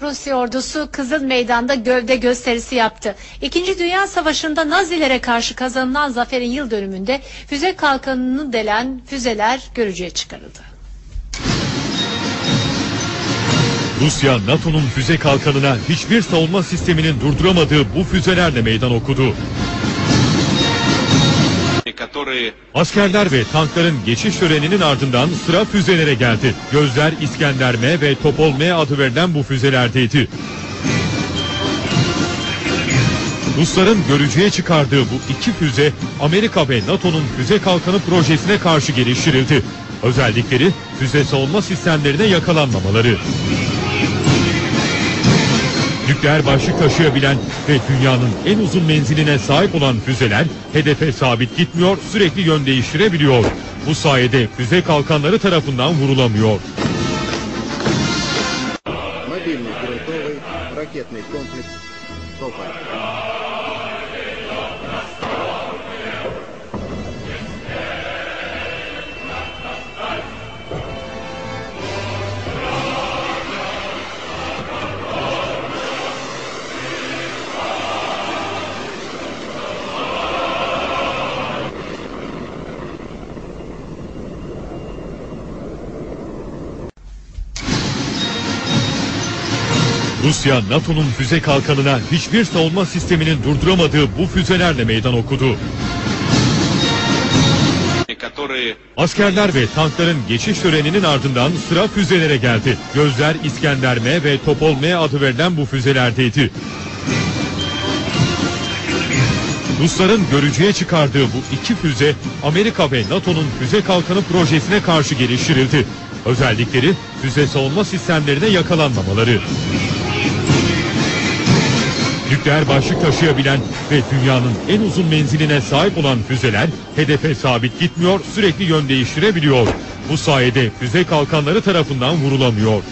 Rusya ordusu Kızıl Meydan'da gövde gösterisi yaptı. İkinci Dünya Savaşı'nda Nazilere karşı kazanılan zaferin yıl dönümünde füze kalkanını delen füzeler görücüye çıkarıldı. Rusya NATO'nun füze kalkanına hiçbir savunma sisteminin durduramadığı bu füzelerle meydan okudu. Askerler ve tankların geçiş töreninin ardından sıra füzelere geldi. Gözler İskender M ve Topol M adı verilen bu füzelerdeydi. Rusların görücüye çıkardığı bu iki füze Amerika ve NATO'nun füze kalkanı projesine karşı geliştirildi. Özellikleri füze savunma sistemlerine yakalanmamaları. Nükleer başlık taşıyabilen ve dünyanın en uzun menziline sahip olan füzeler hedefe sabit gitmiyor, sürekli yön değiştirebiliyor. Bu sayede füze kalkanları tarafından vurulamıyor. Мобильный грунтовый ракетный комплекс «Тополь». Rusya NATO'nun füze kalkanına hiçbir savunma sisteminin durduramadığı bu füzelerle meydan okudu. Askerler ve tankların geçiş töreninin ardından sıra füzelere geldi. Gözler İskender M ve Topol M adı verilen bu füzelerdeydi. Rusların görücüye çıkardığı bu iki füze Amerika ve NATO'nun füze kalkanı projesine karşı geliştirildi. Özellikleri füze savunma sistemlerine yakalanmamaları. Nükleer başlık taşıyabilen ve dünyanın en uzun menziline sahip olan füzeler hedefe sabit gitmiyor, sürekli yön değiştirebiliyor. Bu sayede füze kalkanları tarafından vurulamıyor.